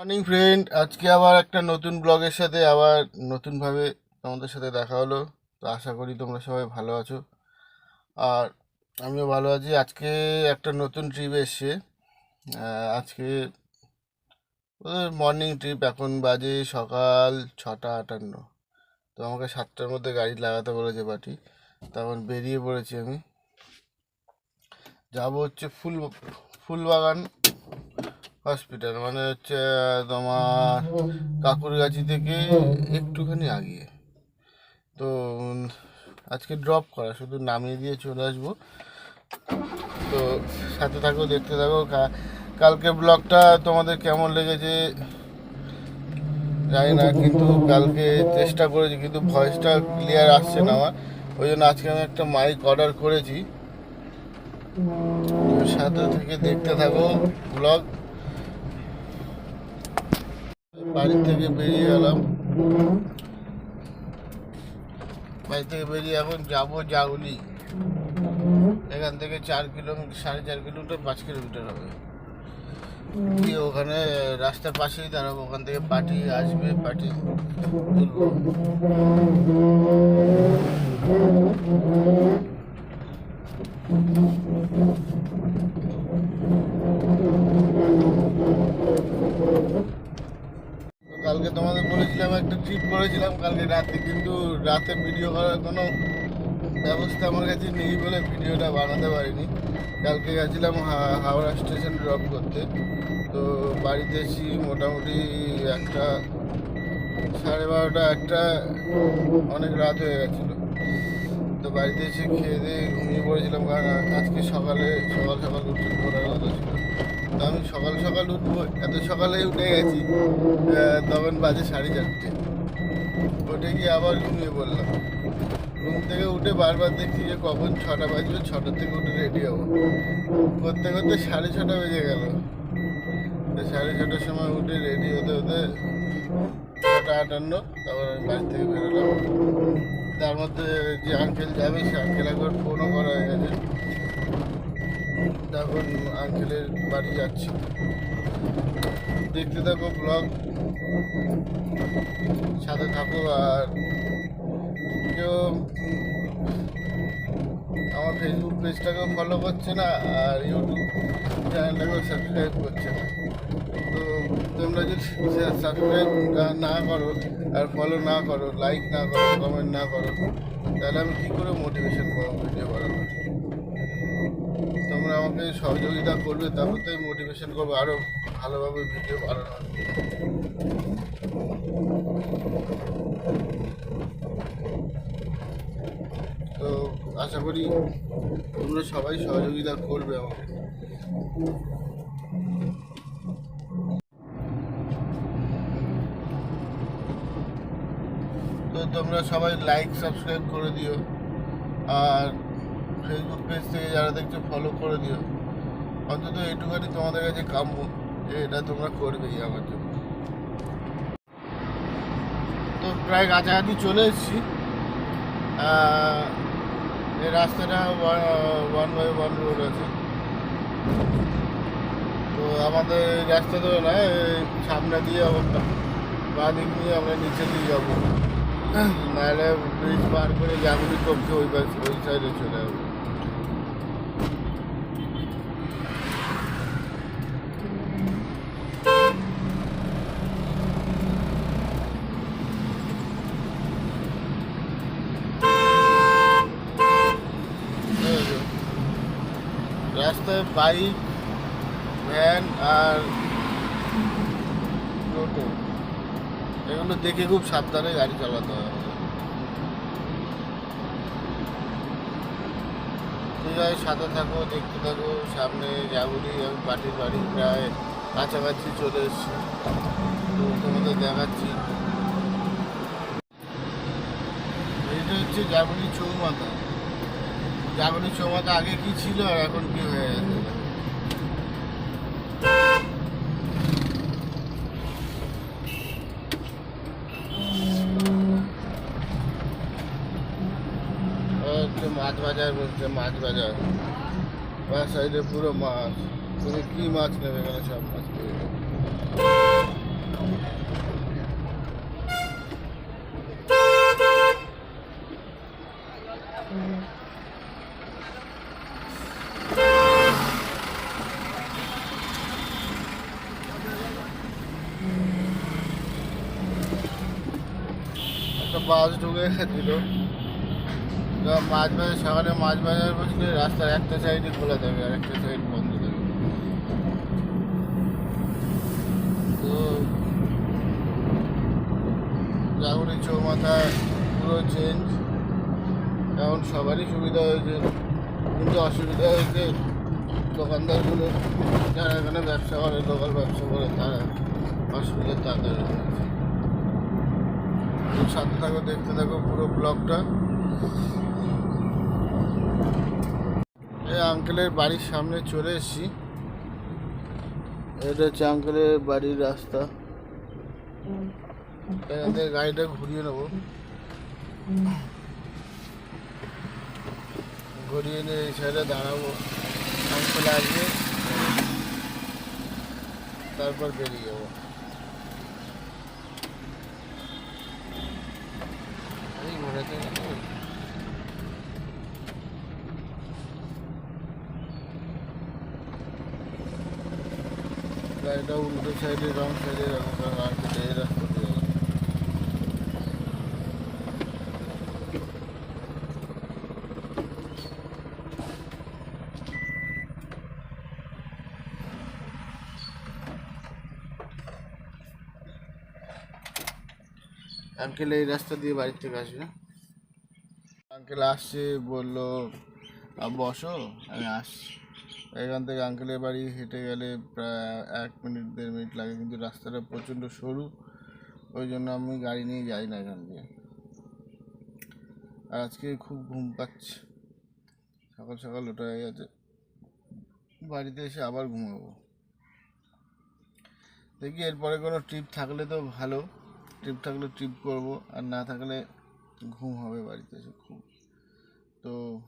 Morning friend আজকে আবার একটা নতুন ব্লগের সাথে আবার নতুনভাবে তোমাদের সাথে দেখা হলো। তো আশা করি তোমরা সবাই ভালো আছো। আর আমিও ভালো আছি। আজকে একটা নতুন ট্রিপ এসছে। আজকে মর্নিং ট্রিপ এখন বাজে সকাল ছটা আটান্ন। তো আমাকে সাতটার মধ্যে গাড়ি লাগাতে বলেছে পার্টি তখন বেরিয়ে পড়েছি আমি। যাব হচ্ছে ফুল ফুলবাগান। হসপিটাল মানে হচ্ছে তোমার কাকুরগাছি থেকে একটুখানি আগিয়ে। তো আজকে ড্রপ করা, শুধু নামিয়ে দিয়ে চলে আসব। তো, সাথে থাকো, দেখতে থাকো। কালকে ব্লগটা তোমাদের কেমন লেগেছে? জানি না, কিন্তু কালকে চেষ্টা করেছি, কিন্তু ভয়েসটা ক্লিয়ার আসছে না আমার। ওই জন্য আজকে আমি একটা মাইক অর্ডার করেছি। সাথে থেকে দেখতে থাকো ব্লগ বাড়ি থেকে বেরিয়ে গেলাম বাড়ি থেকে বেরিয়ে এখন যাব জাগুলি এখান থেকে চার কিলোমিটার, সাড়ে চার কিলোমিটার, পাঁচ কিলোমিটার হবে। গিয়ে ওখানে রাস্তার পাশেই দাঁড়াবো, ওখান থেকে পার্টি আসবে, পার্টি তুলবো তো কালকে তোমাদের বলেছিলাম একটা ট্রিপ করেছিলাম কালকে রাতে, কিন্তু রাতে ভিডিও করার কোনো ব্যবস্থা আমার কাছে নেই বলে ভিডিওটা বানাতে পারিনি। কালকে গেছিলাম হাওড়া স্টেশন ড্রপ করতে। তো বাড়িতে এসেছি মোটামুটি একটা সাড়ে বারোটা, একটা অনেক রাত হয়ে গেছিল। তো বাড়িতে এসে খেয়ে দিয়ে ঘুমিয়ে পড়েছিলাম, কারণ আজকে সকালে সকাল সকাল উঠে ঘোরার কথা ছিল। তো আমি সকাল সকাল উঠবো, এত সকালে উঠে গেছি তখন বাজে সাড়ে চারটে। উঠে গিয়ে আবার ঘুমিয়ে পড়লাম ঘুম থেকে উঠে বারবার দেখছি যে কখন ছটা বাজবে ছটা থেকে উঠে রেডি হব। করতে করতে সাড়ে ছটা বেজে গেল। সাড়ে ছটার সময় উঠে রেডি হতে হতে ছটা আটান্ন, তারপর আমি বাড়ি থেকে বেরোলাম। তার মধ্যে যে আঙ্কেল যাবে, সে আঙ্কেল একবার ফোনও করা হয়ে গেছে। তখন আঙ্কেলের বাড়ি যাচ্ছি। দেখতে থাকো ব্লগ সাথে থাকো আর কেউ আমার ফেসবুক পেজটাকেও ফলো করছে না আর ইউটিউব চ্যানেলটাকেও সাবস্ক্রাইব করছে না। তো তোমরা যদি সাবস্ক্রাইব না করো আর ফলো না করো লাইক না করো কমেন্ট না করো, তাহলে আমি কী করে মোটিভেশন পাবো ভিডিও বানাবো তোমরা আমাকে সহযোগিতা করবে, তারপর তো মোটিভেশন করব। আরও ভালোভাবে ভিডিও বানানোর। তো আশা করি তোমরা সবাই সহযোগিতা করবে আমাকে। তো তোমরা সবাই লাইক সাবস্ক্রাইব করে দিও। আর ফেসবুক পেজ থেকে যারা দেখছ ফলো করে দিও। অন্তত এটুখানি তোমাদের কাছে কাম্য, যে এটা তোমরা করবেই আমার জন্য। তো প্রায় কাছাকাছি চলে এসেছি। এই রাস্তাটা ওয়ান বাই ওয়ান রোড আছে। তো আমাদের রাস্তা তো না সামনে দিয়ে আমরা বাঁ দিক নিয়ে আমরা নিচে দিয়ে যাব। নাহলে ব্রিজ পার করে জাগুলি কমছে, ওই পাশে ওই সাইডে চলে যাব এই যে, রাস্তায় বাইক ভ্যান আর টোটো এগুলো দেখে খুব সাবধানে গাড়ি চালাতে হবে। ঠিক সাথে থাকো, দেখতে থাকো, সামনে যাবনি আমি পাটির বাড়ি প্রায় কাছাকাছি চলে এসেছি। তো তোমাদের দেখাচ্ছি। এইটা হচ্ছে যাবনি চৌমাথা। জাগরণী চৌমাথা আগে কি ছিল এখন কি হয়ে গেছে? মাছ বাজার বলছে, মাছ বাজার। বাস সাইডে পুরো মাছ। তুমি কি মাছ নেবে এখানে সব মাছ পেয়ে বাস ঢুকে দিল মাছ বাজার, সকালে মাছ বাজার বসলে রাস্তার একটা সাইডে খোলা থাকবে আর একটা সাইড বন্ধ থাকবে তো জাগুড়ি চৌমাথা পুরো চেঞ্জ এখন সবারই সুবিধা হয়েছে। কিন্তু অসুবিধা হয়েছে দোকানদারগুলো যারা এখানে ব্যবসা করে, লোকাল ব্যবসা করে, তারা অসুবিধার তাড়াতাড়ি হয়েছে তো সাথে থাকো, দেখতে থাকো পুরো ব্লগটা। এই আঙ্কেলের বাড়ির সামনে চলে এসেছি। এটা হচ্ছে আঙ্কেলের বাড়ির রাস্তা। এখান গাড়িটা ঘুরিয়ে নেব। ঘুরিয়ে নিয়ে এই সাইডে দাঁড়াবো। আঙ্কেল আসবে, তারপর বেরিয়ে যাব এই ঘোরাতে গেলে গাড়িটা উল্টো সাইডে রং সাইডে দিয়ে যাব। আঙ্কেল এই রাস্তা দিয়ে বাড়ির থেকে আসবে আঙ্কেল আসছে বলল "আহ, বসো আমি আসছি এখান থেকে আঙ্কেলের বাড়ি হেঁটে গেলে প্রায় এক মিনিট, দেড় মিনিট লাগে, কিন্তু রাস্তাটা প্রচণ্ড সরু। ওই জন্য আমি গাড়ি নিয়ে যাই না এখান দিয়ে। আর আজকে খুব ঘুম পাচ্ছে। সকাল সকাল ওঠা হয়ে গেছে। বাড়িতে এসে আবার ঘুমাবো। দেখি এরপরে কোনো ট্রিপ থাকলে তো ভালো। ট্রিপ থাকলে ট্রিপ করব। আর না থাকলে ঘুম হবে বাড়িতে এসে খুব। তো